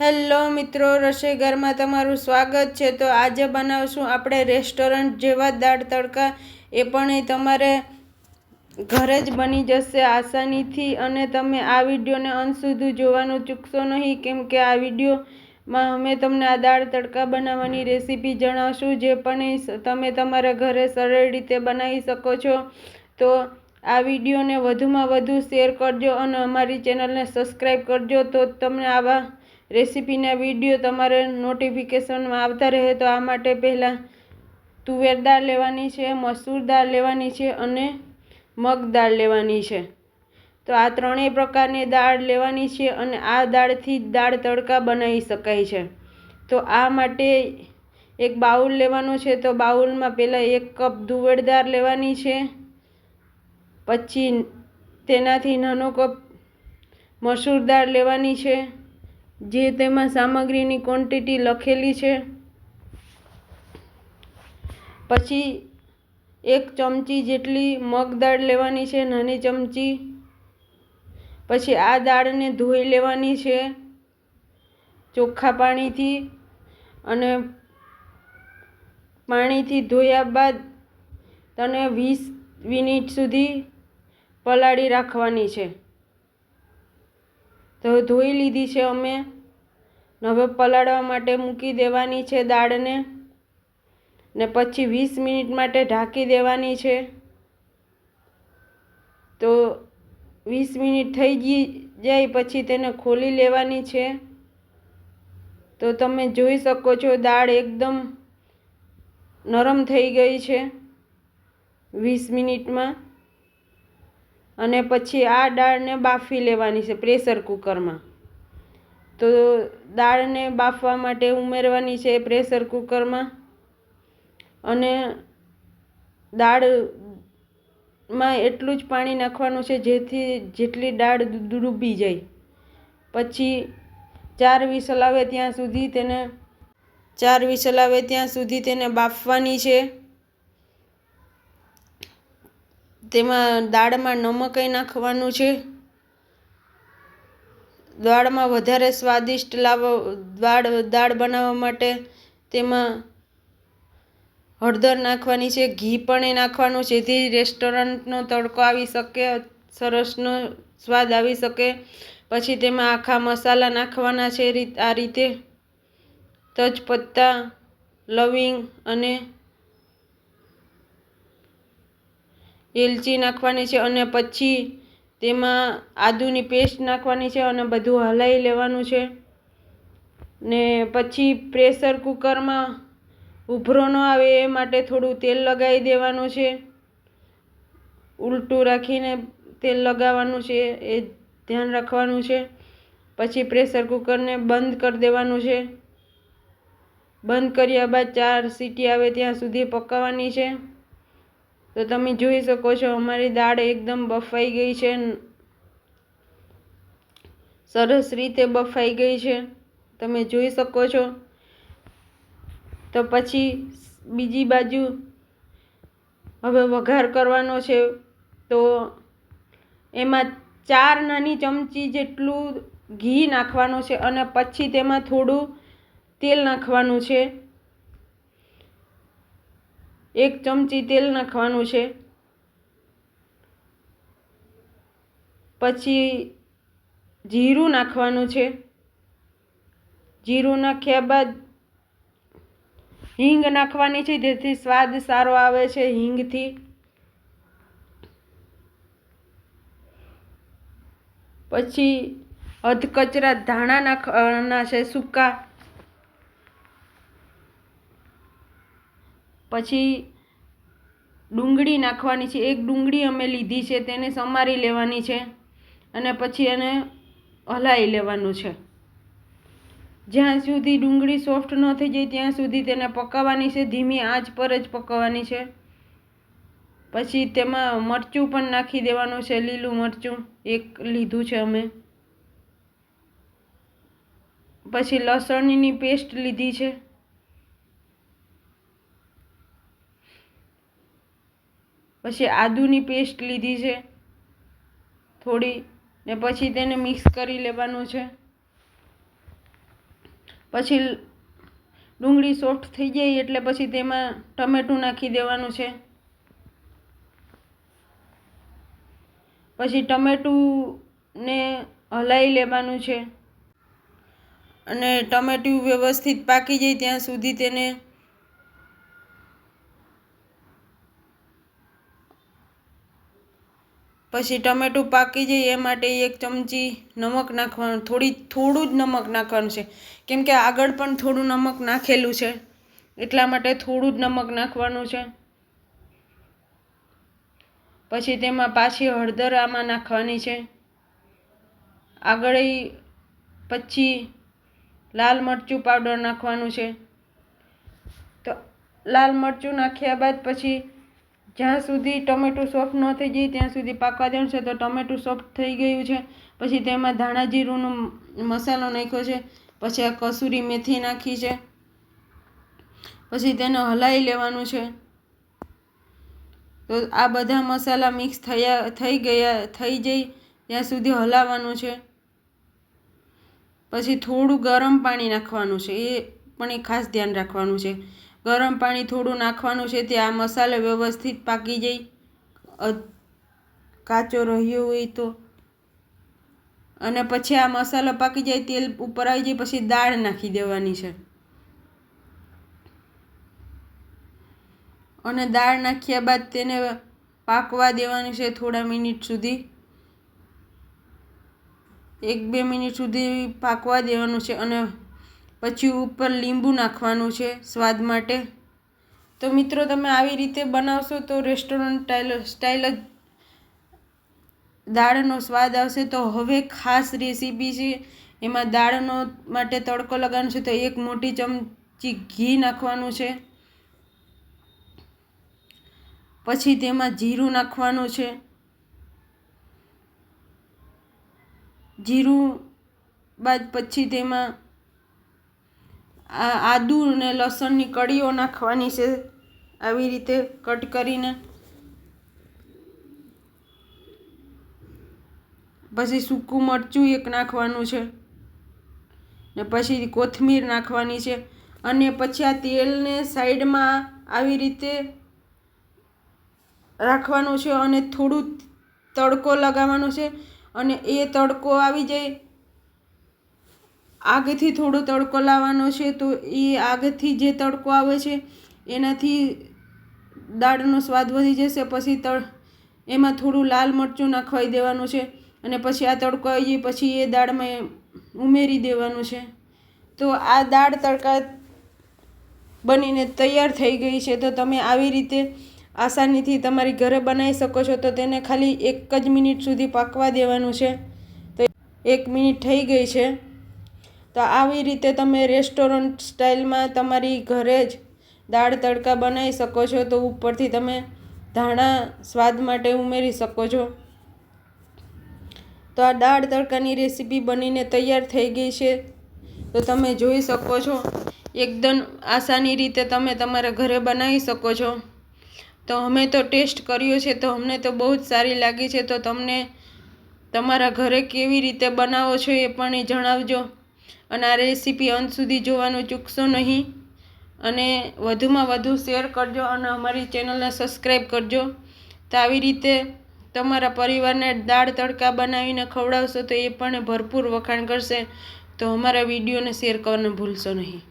Hello મિત્રો રસોઈ ઘરમાં તમારું સ્વાગત છે. તો આજે બનાવશું આપણે રેસ્ટોરન્ટ જેવા દાળ તડકા. એ પણ એ તમારે ઘરે જ બની જશે આસાનીથી અને તમે આ વિડીયોને અંત સુધી જોવાનું ચૂકશો નહીં. કેમ કે આ વિડીયોમાં અમે તમને આ દાળ તડકા બનાવવાની રેસીપી જણાવશું, જે પણ તમે તમારા ઘરે સરળ રીતે બનાવી શકો છો. તો આ વિડીયોને વધુમાં વધુ શેર કરજો અને અમારી ચેનલને સબસ્ક્રાઈબ કરજો. તો તમને આવા રેસીપીના વીડિયો તમારે નોટિફિકેશનમાં આવતા રહે તો આ માટે પહેલાં તુવેર દાળ લેવાની છે, મસૂર દાળ લેવાની છે અને મગ દાળ લેવાની છે. તો આ ત્રણેય પ્રકારની દાળ લેવાની છે અને આ દાળથી દાળ તડકા બનાવી શકાય છે. તો આ માટે એક બાઉલ લેવાનું છે, તો બાઉલમાં પહેલાં એક કપ તુવેર દાળ લેવાની છે, પછી તેનાથી નાનો કપ મસૂર દાળ લેવાની છે જે તેમાં સામગ્રીની ક્વોન્ટિટી લખેલી છે. પછી એક ચમચી જેટલી મગ દાળ લેવાની છે, નાની ચમચી. પછી આ દાળને ધોઈ લેવાની છે ચોખ્ખા પાણીથી અને પાણીથી ધોયા બાદ તને વીસ મિનિટ સુધી પલાળી રાખવાની છે. તો ધોઈ લીધી છે અમે. હવે પલાળવા માટે મૂકી દેવાની છે દાળને. ને પછી વીસ મિનિટ માટે ઢાંકી દેવાની છે. તો વીસ મિનિટ થઈ જાય પછી તેને ખોલી લેવાની છે. તો તમે જોઈ શકો છો દાળ એકદમ નરમ થઈ ગઈ છે. વીસ મિનિટમાં. અને પછી આ દાળને બાફી લેવાની છે પ્રેશર કુકરમાં. તો દાળને બાફવા માટે ઉમેરવાની છે પ્રેશર કુકરમાં. અને દાળમાં એટલું જ પાણી નાખવાનું છે જેથી જેટલી દાળ ડૂબી જાય. પછી ચાર વિસલ આવે ત્યાં સુધી તેને ચાર વિસલ આવે ત્યાં સુધી તેને બાફવાની છે. તેમાં દાળમાં નમક નાખવાનું છે. દાળમાં વધારે સ્વાદિષ્ટ લાવવા દાળ દાળ બનાવવા માટે તેમાં હળદર નાખવાની છે, ઘી પણ એ નાખવાનું છે જેથી રેસ્ટોરન્ટનો તડકો આવી શકે સરસનો સ્વાદ આવી શકે. પછી તેમાં આખા મસાલા નાખવાના છે આ રીતે. તજપત્તા, લવિંગ અને એલચી નાખવાની છે અને પછી તેમાં આદુની પેસ્ટ નાખવાની છે અને બધું હલાવી લેવાનું છે. ને પછી પ્રેશર કુકરમાં ઉભરો ન આવે એ માટે થોડું તેલ લગાવી દેવાનું છે. ઉલટું રાખીને તેલ લગાવવાનું છે એ ધ્યાન રાખવાનું છે. પછી પ્રેશર કુકરને બંધ કરી દેવાનું છે. બંધ કર્યા બાદ ચાર સીટી આવે ત્યાં સુધી પકાવવાની છે. તો તમે જોઈ શકો છો, અમારી દાળ એકદમ બફાઈ ગઈ છે. સરસ રીતે બફાઈ ગઈ છે. તમે જોઈ શકો છો. તો પછી બીજી બાજુ હવે વઘાર કરવાનો છે. તો એમાં ચાર નાની ચમચી જેટલું ઘી નાખવાનું છે અને પછી તેમાં થોડું તેલ નાખવાનું છે. એક ચમચી તેલ નાખવાનું છે. પછી જીરું નાખવાનું છે. જીરું નાખ્યા બાદ હિંગ નાખવાની છે, જેથી સ્વાદ સારો આવે છે હિંગથી. પછી અધકચરા ધાણા નાખવાના છે, સૂકા પછી ડુંગળી નાખવાની છે. એક ડુંગળી અમે લીધી છે, તેને સમારી લેવાની છે અને પછી એને હલાવી લેવાનું છે. જ્યાં સુધી ડુંગળી સોફ્ટ ન થઈ જાય, ત્યાં સુધી તેને પકાવવાની છે. ધીમી આંચ પર જ પકાવવાની છે. પછી તેમાં મરચું પણ નાખી દેવાનું છે, લીલું મરચું એક લીધું છે અમે. પછી લસણની પેસ્ટ લીધી છે. પછી આદુની પેસ્ટ લીધી છે. થોડી ને પછી તેને મિક્સ કરી લેવાનું છે. પછી ડુંગળી સોફ્ટ થઈ જાય એટલે પછી તેમાં ટમેટું નાખી દેવાનું છે. પછી ટમેટુંને હલાવી લેવાનું છે. અને ટમેટું વ્યવસ્થિત પાકી જાય ત્યાં સુધી તેને પછી ટમેટું પાકી જાય એ માટે એક ચમચી નમક નાખવાનું, થોડી, થોડું જ નમક નાખવાનું છે. કેમ કે આગળ પણ થોડું નમક નાખેલું છે. એટલા માટે થોડું જ નમક નાખવાનું છે. પછી તેમાં પાછી હળદર આમાં નાખવાની છે. આગળ પછી લાલ મરચું પાવડર નાખવાનું છે. તો લાલ મરચું નાખ્યા બાદ પછી જ્યાં સુધી ટમેટું સોફ્ટ ન થઈ જાય, ત્યાં સુધી પાકવા દેવાનું છે, તો ટમેટું સોફ્ટ થઈ ગયું છે. પછી તેમાં ધાણા જીરુંનો મસાલો નાખ્યો છે, પછી આ કસૂરી મેથી નાખી છે, પછી તેને હલાવી લેવાનું છે. તો આ બધા મસાલા મિક્સ થયા, થઈ ગયા, થઈ જાય ત્યાં સુધી હલાવવાનું છે. પછી થોડું ગરમ પાણી નાખવાનું છે, એ પણ એ ખાસ ધ્યાન રાખવાનું છે. ગરમ પાણી થોડું નાખવાનું છે તે આ મસાલો વ્યવસ્થિત પાકી જાય. કાચો રહ્યો હોય તો. અને પછી આ મસાલો પાકી જાય, તેલ ઉપર આવી જાય, પછી દાળ નાખી દેવાની છે. અને દાળ નાખ્યા બાદ તેને પાકવા દેવાની છે થોડા મિનિટ સુધી. એક બે મિનિટ સુધી પાકવા દેવાનું છે અને પછી ઉપર લીંબુ નાખવાનું છે સ્વાદ માટે. તો મિત્રો, તમે આવી રીતે બનાવશો તો રેસ્ટોરન્ટ સ્ટાઇલ જ દાળનો સ્વાદ આવશે. તો હવે ખાસ રેસીપી છે. એમાં દાળનો માટે તડકો લગાવવાનો છે તો એક મોટી ચમચી ઘી નાખવાનું છે. પછી તેમાં જીરું નાખવાનું છે. જીરું બાદ પછી તેમાં આદુ અને લસણની કળીઓ નાખવાની છે. આવી રીતે કટ કરીને. પછી સૂકું મરચું એક નાખવાનું છે. ને પછી કોથમીર નાખવાની છે. અને પછી આ તેલને સાઈડમાં આવી રીતે રાખવાનું છે અને થોડું તડકો લગાવવાનો છે. અને એ તડકો આવી જાય આગથી થોડો તડકો લાવવાનો છે, તો એ આગથી જે તડકો આવે છે, એનાથી દાળનો સ્વાદ વધી જશે, પછી તળ, એમાં થોડું લાલ મરચું નાખવાઈ દેવાનું છે, અને પછી આ તડકો આવી પછી એ દાળમાં ઉમેરી દેવાનું છે. તો આ દાળ તડકા બનીને તૈયાર થઈ ગઈ છે, તો તમે આવી રીતે આસાનીથી તમારી ઘરે બનાવી શકો છો, તો તેને ખાલી એક જ મિનિટ સુધી પાકવા દેવાનું છે. તો એક મિનિટ થઈ ગઈ છે. તો આવી રીતે તમે રેસ્ટોરન્ટ સ્ટાઇલમાં તમારી ઘરે જ દાળ તડકા બનાવી શકો છો. તો ઉપરથી તમે ધાણા સ્વાદ માટે ઉમેરી શકો છો. તો આ દાળ તડકાની રેસીપી બનીને તૈયાર થઈ ગઈ છે. તો તમે જોઈ શકો છો, એકદમ આસાની રીતે તમે તમારા ઘરે બનાવી શકો છો. તો અમે તો ટેસ્ટ કર્યો છે, તો અમને તો બહુ જ સારી લાગી છે. તો તમને તમારા ઘરે કેવી રીતે બનાવો છો એ પણ જણાવજો. અને આ રેસીપી અંત સુધી જોવાનું ચૂકશો નહીં. અને વધુમાં વધુ શેર કરજો અને અમારી ચેનલને સબસ્ક્રાઈબ કરજો. તો આવી રીતે તમારા પરિવારને દાળ તડકા બનાવીને ખવડાવશો તો એ પણ ભરપૂર વખાણ કરશે. તો અમારા વિડીયોને શેર કરવાનું ભૂલશો નહીં.